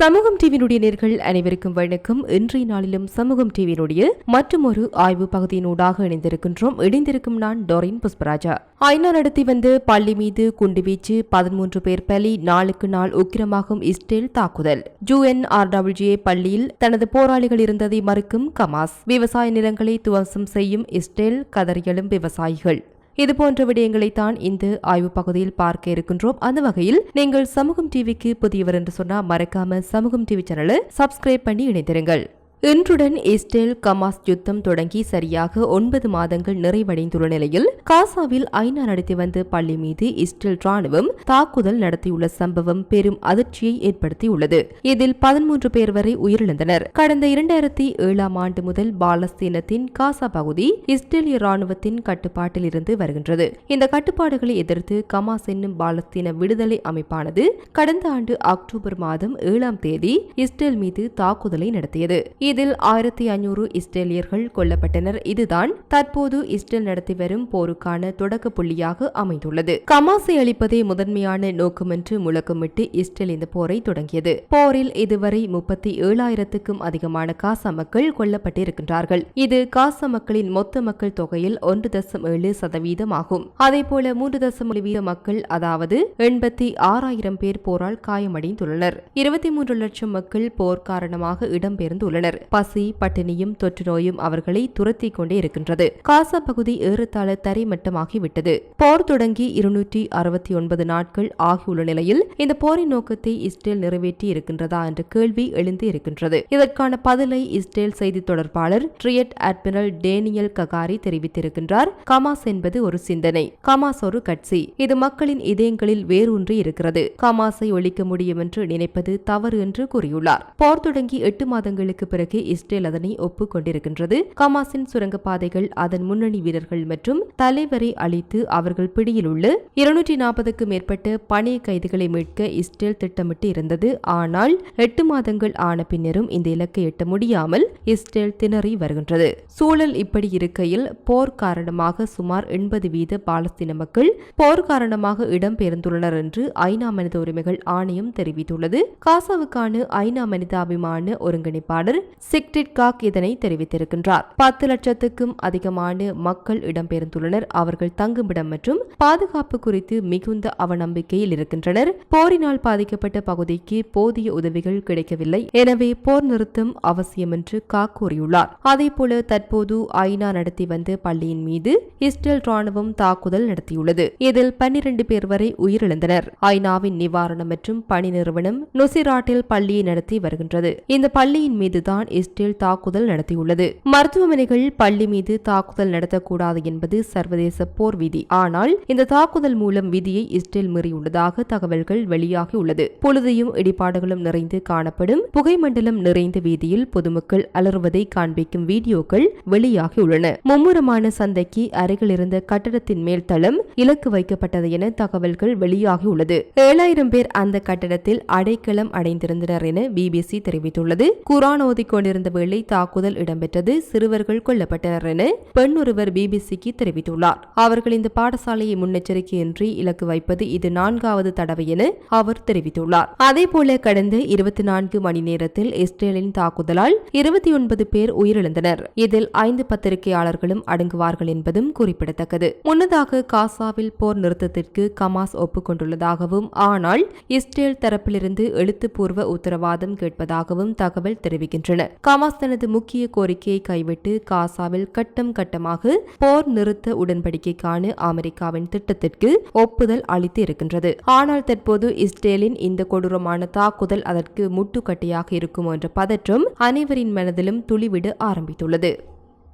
சமூகம் டிவியினுடைய நேர்கள் அனைவருக்கும் வணக்கம். இன்றைய நாளிலும் சமூகம் டிவியினுடைய மற்றும் ஒரு ஆய்வு பகுதியினூடாக இணைந்திருக்கின்றோம். இணைந்திருக்கும் நான் டோரின் புஷ்பராஜா. ஐநா நடத்தி வந்த பள்ளி மீது குண்டுவீச்சு பதிமூன்று பேர் பலி நாளுக்கு நாள் உக்கிரமாகும் இஸ்ரேல் தாக்குதல். யுஎன்ஆர்டபிள்யூஏ பள்ளியில் தனது போராளிகள் இருந்ததை மறுக்கும் கமாஸ். விவசாய நிலங்களை துவம்சம் செய்யும் இஸ்ரேல் கதறியலும் விவசாயிகள். இது போன்ற விடயங்களைத்தான் இந்த ஆய்வு பகுதியில் பார்க்க இருக்கின்றோம். அந்த வகையில் நீங்கள் சமூகம் டிவிக்கு புதியவர் என்று சொன்னால் மறக்காம சமூகம் டிவி சேனலை சப்ஸ்கிரைப் பண்ணி இணைந்திருங்கள். இன்றுடன் இஸ்ரேல் கமாஸ் யுத்தம் தொடங்கி சரியாக ஒன்பது மாதங்கள் நிறைவடைந்துள்ள நிலையில் காசாவில் ஐநா நடத்தி வந்த பள்ளி மீது இஸ்ரேல் ராணுவம் தாக்குதல் நடத்தியுள்ள சம்பவம் பெரும் அதிர்ச்சியை ஏற்படுத்தியுள்ளது. இதில் பதிமூன்று பேர் வரை உயிரிழந்தனர். கடந்த இரண்டாயிரத்தி ஏழாம் ஆண்டு முதல் பாலஸ்தீனத்தின் காசா பகுதி இஸ்ரேலிய ராணுவத்தின் கட்டுப்பாட்டில் இருந்து வருகின்றது. இந்த கட்டுப்பாடுகளை எதிர்த்து கமாஸ் என்னும் பாலஸ்தீன விடுதலை அமைப்பானது கடந்த ஆண்டு அக்டோபர் மாதம் ஏழாம் தேதி இஸ்ரேல் மீது தாக்குதலை நடத்தியது. இதில் ஆயிரத்தி ஐநூறு இஸ்ரேலியர்கள் கொல்லப்பட்டனர். இதுதான் தற்போது இஸ்ரேல் நடத்தி வரும் போருக்கான தொடக்க புள்ளியாக அமைந்துள்ளது. கமாசை அளிப்பதே முதன்மையான நோக்கம் என்று முழக்கமிட்டு இஸ்ரேல் இந்த போரை தொடங்கியது. போரில் இதுவரை முப்பத்தி ஏழாயிரத்துக்கும் அதிகமான காசா மக்கள் கொல்லப்பட்டிருக்கின்றார்கள். இது காசா மக்களின் மொத்த மக்கள் தொகையில் ஒன்று தசம் ஏழு சதவீதம் ஆகும். அதேபோல மூன்று தசம் வீத மக்கள் அதாவது எண்பத்தி ஆறாயிரம் பேர் போரால் காயமடைந்துள்ளனர். இருபத்தி மூன்று லட்சம் மக்கள் போர் காரணமாக இடம்பெயர்ந்துள்ளனர். பசி பட்டினியும் தொற்று நோயும் அவர்களை துரத்தி கொண்டே இருக்கின்றது. காசா பகுதி ஏறத்தாழ தரைமட்டமாகிவிட்டது. போர் தொடங்கி இருநூற்றி அறுபத்தி ஒன்பது நாட்கள் ஆகியுள்ள நிலையில் இந்த போரின் நோக்கத்தை இஸ்ரேல் நிறைவேற்றி இருக்கின்றதா என்ற கேள்வி எழுந்து இருக்கின்றது. இதற்கான பதிலை இஸ்ரேல் செய்தி தொடர்பாளர் ட்ரியட் அட்மிரல் டேனியல் ககாரி தெரிவித்திருக்கின்றார். கமாஸ் என்பது ஒரு சிந்தனை. கமாஸ் ஒரு கட்சி. இது மக்களின் இதயங்களில் வேரூன்றி இருக்கிறது. கமாஸை ஒழிக்க முடியும் என்று நினைப்பது தவறு என்று கூறியுள்ளார். போர் தொடங்கி எட்டு மாதங்களுக்கு பிறகு இஸ்ரேல் அதனை ஒப்புக்கொண்டிருக்கின்றது. ஹமாஸின் சுரங்கப்பாதைகள் அதன் முன்னணி வீரர்கள் மற்றும் தலைவரை அழித்து அவர்கள் பிடியில் உள்ள இருநூற்றி நாற்பதுக்கும் மேற்பட்ட பணைய கைதிகளை மீட்க இஸ்ரேல் திட்டமிட்டு இருந்தது. ஆனால் எட்டு மாதங்கள் ஆன பின்னரும் இந்த இலக்கை எட்ட முடியாமல் இஸ்ரேல் திணறி வருகின்றது. சூழல் இப்படி இருக்கையில் போர் காரணமாக சுமார் எண்பது வீத பாலஸ்தீன மக்கள் போர் காரணமாக இடம்பெயர்ந்துள்ளனர் என்று ஐநா மனித உரிமைகள் ஆணையம் தெரிவித்துள்ளது. காசாவுக்கான ஐநா மனிதாபிமான ஒருங்கிணைப்பாளர் சிக்டிட் காக் இதனை தெரிவித்திருக்கின்றார். பத்து லட்சத்துக்கும் அதிகமான மக்கள் இடம்பெயர்ந்துள்ளனர். அவர்கள் தங்குமிடம் மற்றும் பாதுகாப்பு குறித்து மிகுந்த அவநம்பிக்கையில் இருக்கின்றனர். போரினால் பாதிக்கப்பட்ட பகுதிக்கு போதிய உதவிகள் கிடைக்கவில்லை. எனவே போர் நிறுத்தம் அவசியம் என்று காக் கூறியுள்ளார். அதேபோல தற்போது ஐநா நடத்தி வந்த பள்ளியின் மீது இஸ்ரேல் ராணுவம் தாக்குதல் நடத்தியுள்ளது. இதில் பன்னிரண்டு பேர் வரை உயிரிழந்தனர். ஐநாவின் நிவாரணம் மற்றும் பணி நிறுவனம் நுசிராட்டில் பள்ளியை நடத்தி வருகின்றது. இந்த பள்ளியின் மீதுதான் இஸ்ரேல் தாக்குதல் நடத்தியுள்ளது. மருத்துவமனைகள் பள்ளி மீது தாக்குதல் நடத்தக்கூடாது என்பது சர்வதேச போர் விதி. ஆனால் இந்த தாக்குதல் மூலம் விதியை இஸ்ரேல் மீறியுள்ளதாக தகவல்கள் வெளியாகியுள்ளது. பொழுதையும் இடிபாடுகளும் நிறைந்து காணப்படும். புகைமண்டலம் நிறைந்த வீதியில் பொதுமக்கள் அலறுவதை காண்பிக்கும் வீடியோக்கள் வெளியாகியுள்ளன. மும்முரமான சந்தைக்கு அருகில் இருந்த கட்டடத்தின் மேல் தளம் இலக்கு வைக்கப்பட்டது என தகவல்கள் வெளியாகியுள்ளது. ஏழாயிரம் பேர் அந்த கட்டடத்தில் அடைக்கலம் அடைந்திருந்தனர் என பிபிசி தெரிவித்துள்ளது. குரான் கொண்டிருந்த வேளை தாக்குதல் இடம்பெற்றது. சிறுவர்கள் கொல்லப்பட்டனர் என பெண் ஒருவர் பிபிசிக்கு தெரிவித்துள்ளார். அவர்கள் இந்த பாடசாலையை முன்னெச்சரிக்கையின்றி இலக்கு வைப்பது இது நான்காவது தடவை என அவர் தெரிவித்துள்ளார். அதேபோல கடந்த இருபத்தி நான்கு மணி நேரத்தில் இஸ்ரேலின் தாக்குதலால் இருபத்தி ஒன்பது பேர் உயிரிழந்தனர். இதில் ஐந்து பத்திரிகையாளர்களும் அடங்குவார்கள் என்பதும் குறிப்பிடத்தக்கது. முன்னதாக காசாவில் போர் நிறுத்தத்திற்கு கமாஸ் ஒப்புக்கொண்டுள்ளதாகவும் ஆனால் இஸ்ரேல் தரப்பிலிருந்து எழுத்துப்பூர்வ உத்தரவாதம் கேட்பதாகவும் தகவல் தெரிவிக்கின்றன. கமாஸ் தனது முக்கிய கோரிக்கையை கைவிட்டு காசாவில் கட்டம் கட்டமாக போர் நிறுத்த உடன்படிக்கைக்கான அமெரிக்காவின் திட்டத்திற்கு ஒப்புதல் அளித்து இருக்கின்றது ஆனால் தற்போது இஸ்ரேலின் இந்த கொடூரமான தாக்குதல் அதற்கு முட்டுக்கட்டையாக இருக்கும் என்ற பதற்றம் அனைவரின் மனதிலும் துளிவிட ஆரம்பித்துள்ளது.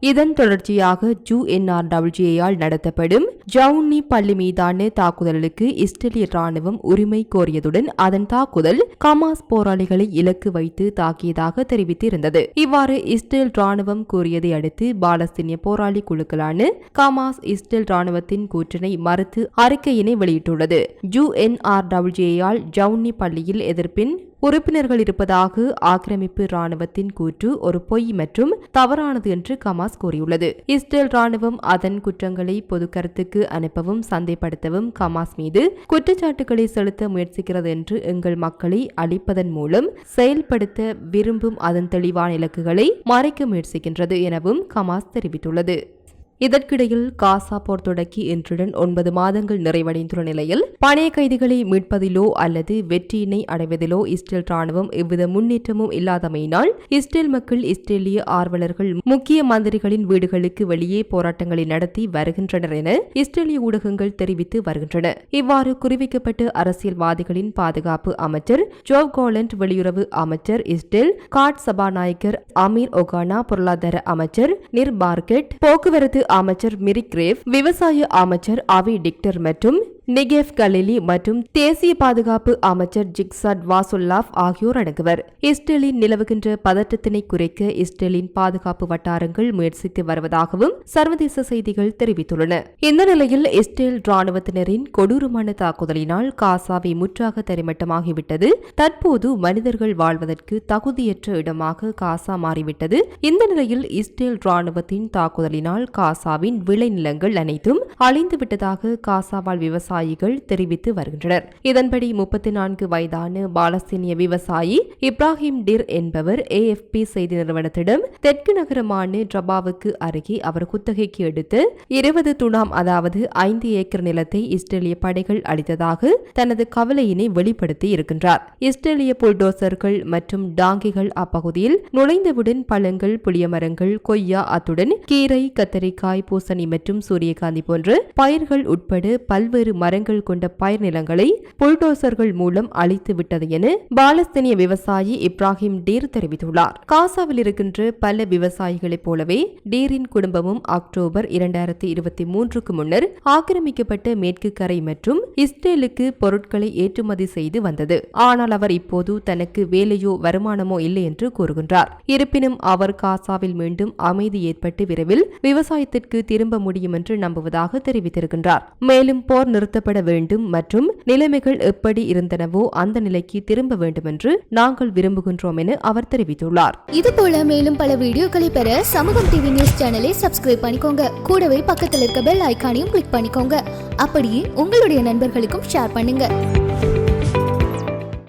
இதன் தொடர்ச்சியாக ஜூ என்ஆர்டபிள்யூஏயால் நடத்தப்படும் ஜவுனி பள்ளி மீதான தாக்குதலுக்கு இஸ்ரேலிய ராணுவம் உரிமை கோரியதுடன் அதன் தாக்குதல் கமாஸ் போராளிகளை இலக்கு வைத்து தாக்கியதாக தெரிவித்திருந்தது. இவ்வாறு இஸ்ரேல் ராணுவம் கூறியதை அடுத்து பாலஸ்தீனிய போராளி குழுக்களான கமாஸ் இஸ்ரேல் ராணுவத்தின் கூற்றினை மறுத்து அறிக்கையினை வெளியிட்டுள்ளது. ஜூ என்ஆர்டபிள்யூஏயால் ஜவுனி பள்ளியில் எதிர்ப்பின் உறுப்பினர்கள் இருப்பதாக ஆக்கிரமிப்பு ராணுவத்தின் கூற்று ஒரு பொய் மற்றும் தவறானது என்று கமாஸ் கூறியுள்ளது. இஸ்ரேல் ராணுவம் அதன் குற்றங்களை பொது கருத்துக்கு அனுப்பவும் சந்தைப்படுத்தவும் கமாஸ் மீது குற்றச்சாட்டுகளை செலுத்த முயற்சிக்கிறது என்று எங்கள் மக்களை அழிப்பதன் மூலம் செயல்படுத்த விரும்பும் அதன் தெளிவான இலக்குகளை மறைக்க முயற்சிக்கின்றது எனவும் கமாஸ் தெரிவித்துள்ளது. இதற்கிடையில் காசா போர் தொடக்கி இன்றுடன் ஒன்பது மாதங்கள் நிறைவடைந்துள்ள நிலையில் பணைய கைதிகளை மீட்பதிலோ அல்லது வெற்றியினை அடைவதிலோ இஸ்ரேல் ராணுவம் எவ்வித முன்னேற்றமும் இல்லாதமையினால் இஸ்ரேல் மக்கள் இஸ்ரேலிய ஆர்வலர்கள் முக்கிய மந்திரிகளின் வீடுகளுக்கு வெளியே போராட்டங்களை நடத்தி வருகின்றனர் என இஸ்ரேலிய ஊடகங்கள் தெரிவித்து வருகின்றன. இவ்வாறு குறிவைக்கப்பட்ட அரசியல்வாதிகளின் பாதுகாப்பு அமைச்சர் ஜோவ் கோலண்ட் வெளியுறவு அமைச்சர் இஸ்ரேல் காட் சபாநாயகர் அமீர் ஒகானா பொருளாதார அமைச்சர் நிர் பார்கெட் போக்குவரத்து அமைச்சர் மிரிக்ரேவ் விவசாய அமைச்சர் அவி டிக்டர் மற்றும் நிகேஃப் கலிலி மற்றும் தேசிய பாதுகாப்பு அமைச்சர் ஜிக்சாட் வாசுல்லாஃப் ஆகியோர் அடங்குவர். இஸ்ரேலின் நிலவுகின்ற பதற்றத்தினை குறைக்க இஸ்ரேலின் பாதுகாப்பு வட்டாரங்கள் முயற்சித்து வருவதாகவும் சர்வதேச செய்திகள் தெரிவித்துள்ளன. இந்த நிலையில் இஸ்ரேல் ராணுவத்தினரின் கொடூரமான தாக்குதலினால் காசாவை முற்றாக தரைமட்டமாகிவிட்டது. தற்போது மனிதர்கள் வாழ்வதற்கு தகுதியற்ற இடமாக காசா மாறிவிட்டது. இந்த நிலையில் இஸ்ரேல் ராணுவத்தின் தாக்குதலினால் காசாவின் விளைநிலங்கள் அனைத்தும் அழிந்துவிட்டதாக காசாவால் விவசாய விவசாயிகள் தெரிவித்து வருகின்றனர். இதன்படி முப்பத்தி நான்கு வயதான பாலஸ்தீனிய விவசாயி இப்ராஹிம் டிர் என்பவர் ஏஎஃப்பி செய்தி நிறுவனத்திடம் தெற்கு நகரமான ட்ரபாவுக்கு அருகே அவர் குத்தகைக்கு எடுத்து இருபது துணாம் அதாவது ஐந்து ஏக்கர் நிலத்தை இஸ்ரேலிய படைகள் அளித்ததாக தனது கவலையினை வெளிப்படுத்தி இருக்கின்றார். இஸ்ரேலிய புல்டோசர்கள் மற்றும் டாங்கிகள் அப்பகுதியில் நுழைந்தவுடன் பழங்கள் புளியமரங்கள் கொய்யா அத்துடன் கீரை கத்தரிக்காய் பூசணி மற்றும் சூரியகாந்தி போன்று பயிர்கள் உட்பட பல்வேறு மரங்கள் கொண்ட பயிர் நிலங்களை புல்டோசர்கள் மூலம் அழித்து விட்டது என பாலஸ்தீனிய விவசாயி இப்ராஹிம் டீர் தெரிவித்துள்ளார். காசாவில் இருக்கின்ற பல விவசாயிகளைப் போலவே டீரின் குடும்பமும் அக்டோபர் இரண்டாயிரத்தி இருபத்தி மூன்றுக்கு முன்னர் ஆக்கிரமிக்கப்பட்ட மேற்கு கரை மற்றும் இஸ்ரேலுக்கு பொருட்களை ஏற்றுமதி செய்து வந்தது. ஆனால் அவர் இப்போது தனக்கு வேலையோ வருமானமோ இல்லை என்று கூறுகின்றார். இருப்பினும் அவர் காசாவில் மீண்டும் அமைதி ஏற்பட்டு விரைவில் விவசாயத்திற்கு திரும்ப முடியும் என்று நம்புவதாக தெரிவித்திருக்கின்றார். மேலும் போர் நிறுத்த நிறுத்தப்பட வேண்டும் மற்றும் நிலைமைகள் எப்படி இருந்தனவோ அந்த நிலைக்கு திரும்ப வேண்டும் என்று நாங்கள் விரும்புகின்றோம் என அவர் தெரிவித்துள்ளார். இது போல மேலும் பல வீடியோக்களை பெற சமூகம் டிவி நியூஸ் சேனலை சப்ஸ்கிரைப் பண்ணிக்கோங்க. கூடவே பக்கத்தில் இருக்க பெல் ஐகானையும் கிளிக் பண்ணிக்கோங்க. அப்படியே உங்களுடைய நண்பர்களுக்கும் ஷேர் பண்ணுங்க.